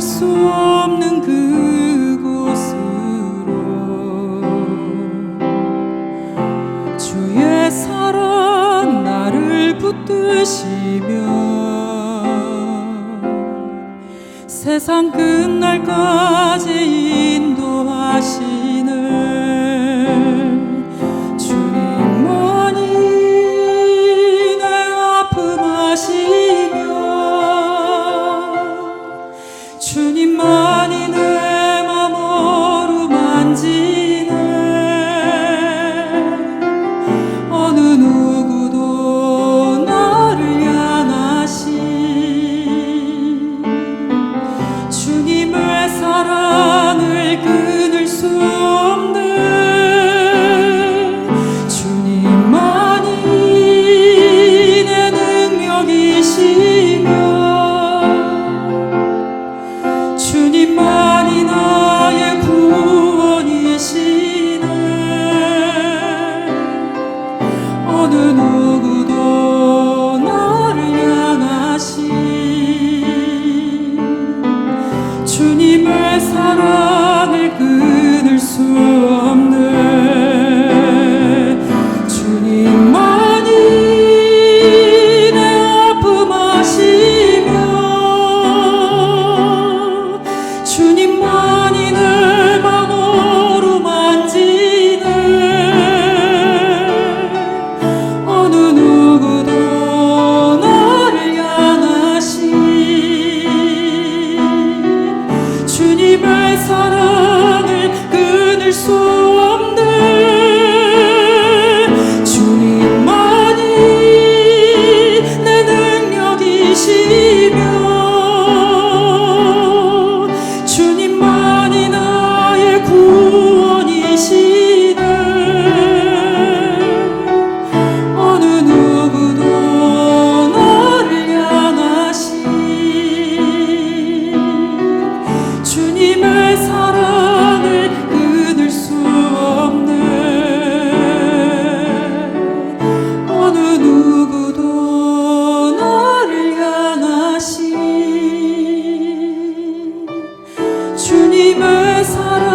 수 없는 그곳으로. 주의 사랑 나를 붙드시며 세상 끝날까지 인도하시 누구도 나를 향하신 주님의 사랑을 끊을 수 하나님의 사랑.